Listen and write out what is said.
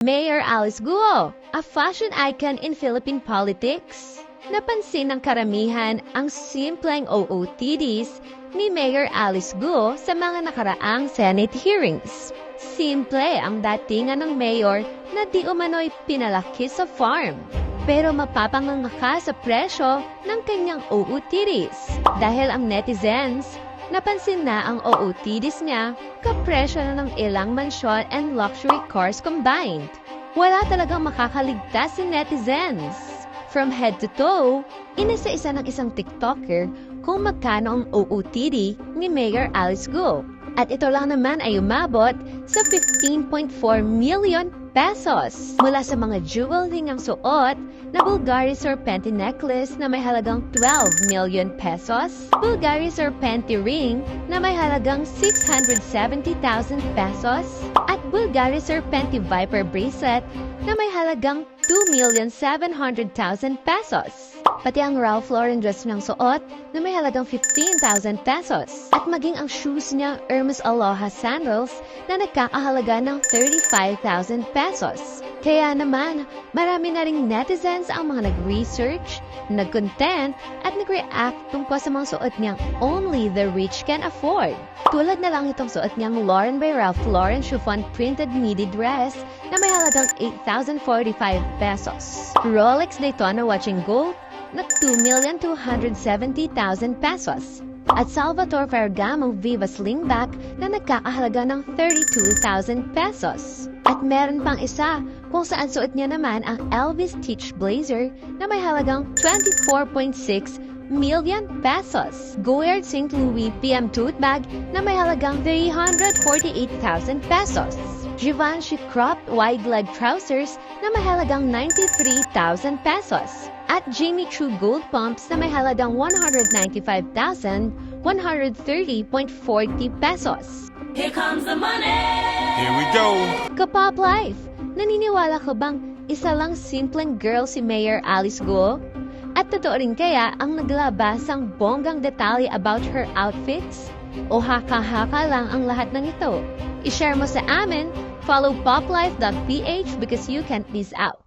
Mayor Alice Guo, a fashion icon in Philippine politics. Napansin ng karamihan ang simpleng OOTDs ni Mayor Alice Guo sa mga nakaraang Senate hearings. Simple ang datingan ng mayor na di umano'y pinalaki sa farm. Pero mapapanganga sa presyo ng kanyang OOTDs dahil ang netizens Napansin na ang OOTDs niya kapresyo na ng ilang mansyon and luxury cars combined. Wala talagang makakaligtas si netizens. From head to toe, inisa-isa ng isang TikToker kung magkano ang OOTD ni Mayor Alice Go. At ito lang naman ay umabot sa 15.4 million pesos mula sa mga jewelry niyang suot na Bulgari Serpenti necklace na may halagang 12 million pesos, Bulgari Serpenti ring na may halagang 670,000 pesos, at Bulgari Serpenti Viper bracelet na may halagang 2,700,000 pesos. Pati ang Ralph Lauren dress niyang suot na may halagang 15,000 pesos. At maging ang shoes niya Hermes Aloha sandals na nagkakahalaga ng 35,000 pesos. Kaya naman, marami na ring netizens ang mga nag-research, nag-content, at nag-react tungkol sa mga suot niyang only the rich can afford. Tulad na lang itong suot niyang Lauren by Ralph Lauren chiffon printed midi dress na may halagang 8,045 pesos. Rolex Daytona watching gold na 2,270,000 pesos. At Salvatore Ferragamo Viva Slingback na nagkakahalaga ng 32,000 pesos. At meron pang isa kung saan suot niya naman ang Elvis Stitch Blazer na may halagang 24.6 million pesos. Goyard St. Louis PM tote bag na may halagang 348,000 pesos. Givenchy cropped wide leg trousers na may halagang 93,000 pesos. At Jimmy Choo gold pumps na may halagang 195,130.40 pesos. Here comes the money. Here we go. Kapop Life, naniniwala ka bang isa lang simpleng girl si Mayor Alice Guo? At totoo rin kaya ang naglabas ang bonggang detalye about her outfits? O haka-haka lang ang lahat ng ito? I-share mo sa amin, follow poplife.ph because you can't miss out.